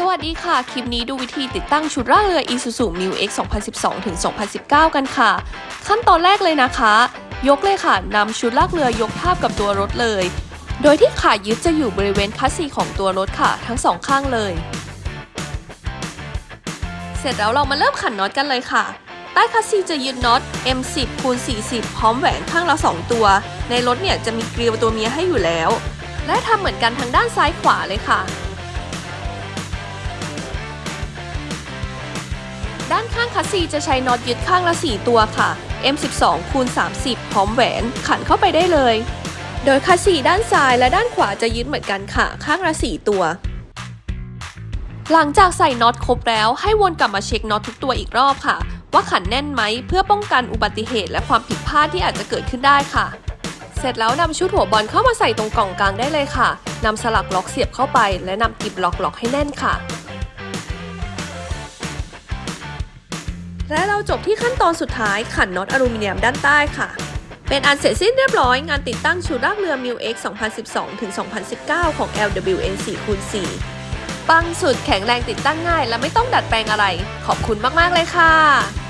สวัสดีค่ะ คลิปนี้ดูวิธีติดตั้งชุดร่างเรือ Isuzu Mu X 2012 ถึง 2019 กันค่ะ ขั้นตอนแรกเลยนะคะ ยกเลยค่ะนำชุดลากเรือยกทาบกับตัวรถเลย โดยที่ขายึดจะอยู่บริเวณคัสซีของตัวรถค่ะ ทั้งสองข้างเลย เสร็จแล้วเรามาเริ่มขันน็อตกันเลยค่ะ ใต้คัสซีจะยึดน็อต M10 คูณ40 พร้อมแหวนข้างละ 2 ตัว ในรถเนี่ยจะมีเกลียวตัวเมียให้อยู่แล้ว และทำเหมือนกันทางด้านซ้ายขวาเลยค่ะ ด้านข้างคัสซีจะใช้น็อตยึดข้างละ 4 ตัวค่ะ M12 คูณ30 พร้อมแหวน ขันเข้าไปได้เลย โดยคัสซีด้านซ้ายและด้านขวาจะยึดเหมือนกันค่ะ ข้างละ 4 ตัว หลังจากใส่น็อตครบแล้วให้วนกลับมาเช็คน็อตทุกตัวอีกรอบค่ะ ว่าขันแน่นไหมเพื่อป้องกันอุบัติเหตุและความผิดพลาดที่อาจจะเกิดขึ้นได้ค่ะ เสร็จแล้วนำชุดหัวบอลเข้ามาใส่ตรงกล่องกลางได้เลยค่ะนำสลักล็อกเสียบเข้าไป และนำกิบล็อกล็อกให้แน่นค่ะ และเราจบที่ขั้นตอนสุดท้ายขันน็อตอลูมิเนียมด้านใต้ค่ะ เป็นอันเสร็จสิ้นเรียบร้อย งานติดตั้งชุดรากเรือ m ิ X 2012 ถึง 2019 ของ LWN 4คูณ4ปังสุดแข็งแรงติดตั้งง่าย และไม่ต้องดัดแปลงอะไร ขอบคุณมาก ๆ เลยค่ะ